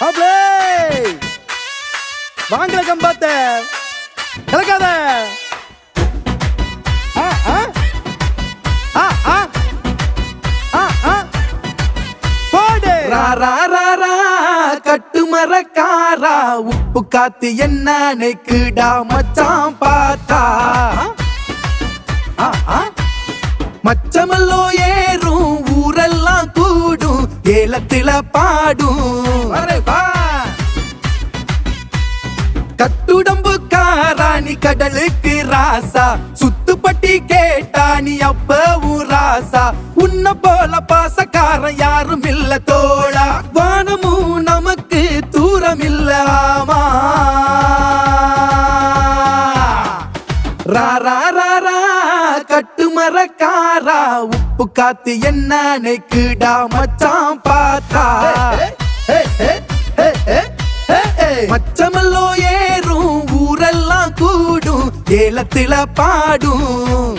மாப்ளே வாங்கல கம்பாத்த. கலக்காத. ஆ, ஆ. ஆ, ஆ. ஆ, ஆ. போடு. ரா ரா ரா ரா. கட்டு மரக்காரா. உப்பு காத்து என்ன நெக்குடா மச்சான் பார்த்தா. மச்சமல்லோ ஏறும் ஊரெல்லாம் கூடும் ஏலத்தில பாடும். காராணி கடலுக்கு ராசா. சுத்துப்பட்டி கேட்டா நீ அப்பவும் ராசா. உன்ன போல பாசக்காரன் யாரும் இல்ல தோழா. வானமும் நமக்கு தூரம் இல்ல ஆமா. ரா ரா ரா ரா கட்டு மரக்காரா உப்பு காத்து என்ன நெக்குடா மச்சான் பார்த்தா. ஏ, ஏலத்தில பாடும்.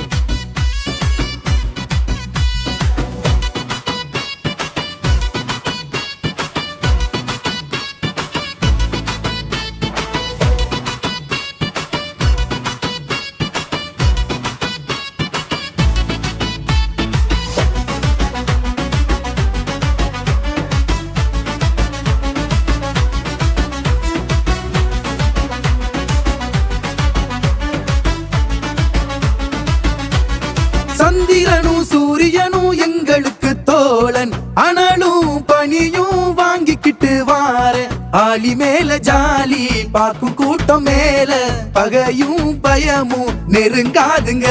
சந்திரனும் சூரியனும் எங்களுக்கு தோழன். அனலும் பனியும் வாங்கிக்கிட்டு வார. ஆலி மேல ஜாலி பார்க்கும் கூட்டம் மேல. பகையும் பயமும் நெருங்காதுங்க.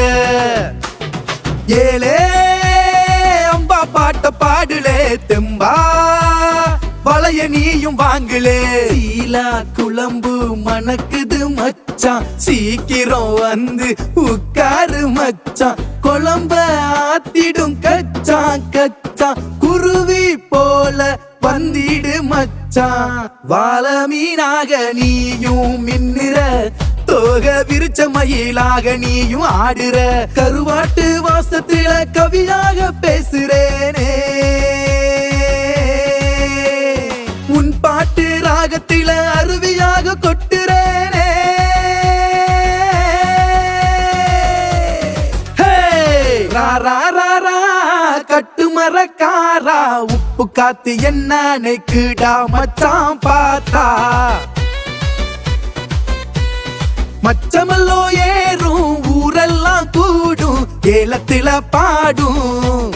ஏழே அம்பா பாட்ட பாடுலே தெம்பா வளைய நீயும் வாங்குலே. சீலா குழம்பு மணக்குது மச்சான். சீக்கிரம் வந்து உட்காரு மச்சான். குழம்ப ஆத்திடும் கச்சான் கச்சான். குருவி போல வந்திடு மச்சான். வாழ மீனாக நீயும் மின்னுற தோக விரிச்ச மயிலாக நீயும் ஆடுற. கருவாட்டு வாசத்தில கவியாக பேசுறேனே. ராகத்தில அருவியாக கொட்டுறேனே. கட்டுமரக்காரா உப்பு காத்து என்ன நெக்குடா மச்சான் பார்த்தா. மச்சமல்லோ ஏறும் ஊரெல்லாம் கூடும் ஏலத்தில பாடும்.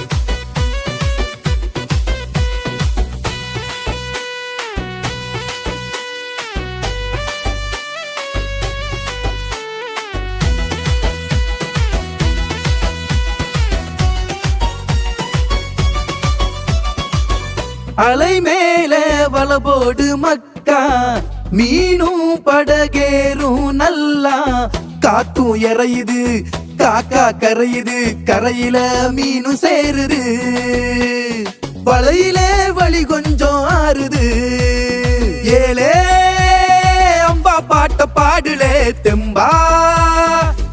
அலை மேல வளபோடு மக்கா மீனும் படகேறும் நல்லா. காத்தும் இறையுது காக்கா கரையுது கரையில மீனும் சேருது. வலையில வழி கொஞ்சம் ஆறுது. ஏலே அம்பா பாட்ட பாடுலே தெம்பா.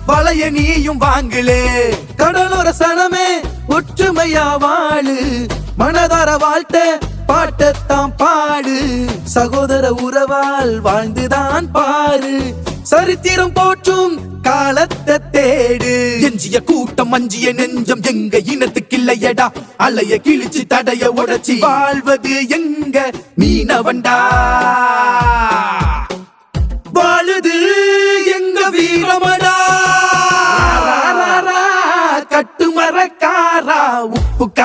வளைய நீயும் வாங்குலே. கடலோர சனமே ஒற்றுமையா வாழு. மனதார வாழ்த்த பாட்டத்தான் பாடு. சகோதர உறவால் வாழ்ந்துதான் பாரு. சரித்திரம் போற்றும் காலத்தை தேடு. எஞ்சிய கூட்டம் மஞ்சிய நெஞ்சம் எங்க இனத்துக்கு இல்லையடா அலைய கிழிச்சு தடைய உடைச்சி வாழ்வது எங்க மீனவண்டா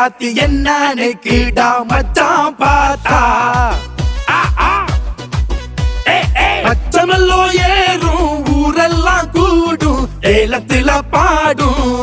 உப்பு காத்து என்ன நெக்குடா மச்சான் பார்த்தா ஆ, ஆ. அச்சமல்லோ ஏறும் ஊரெல்லாம் கூடும் ஏலத்தில பாடும்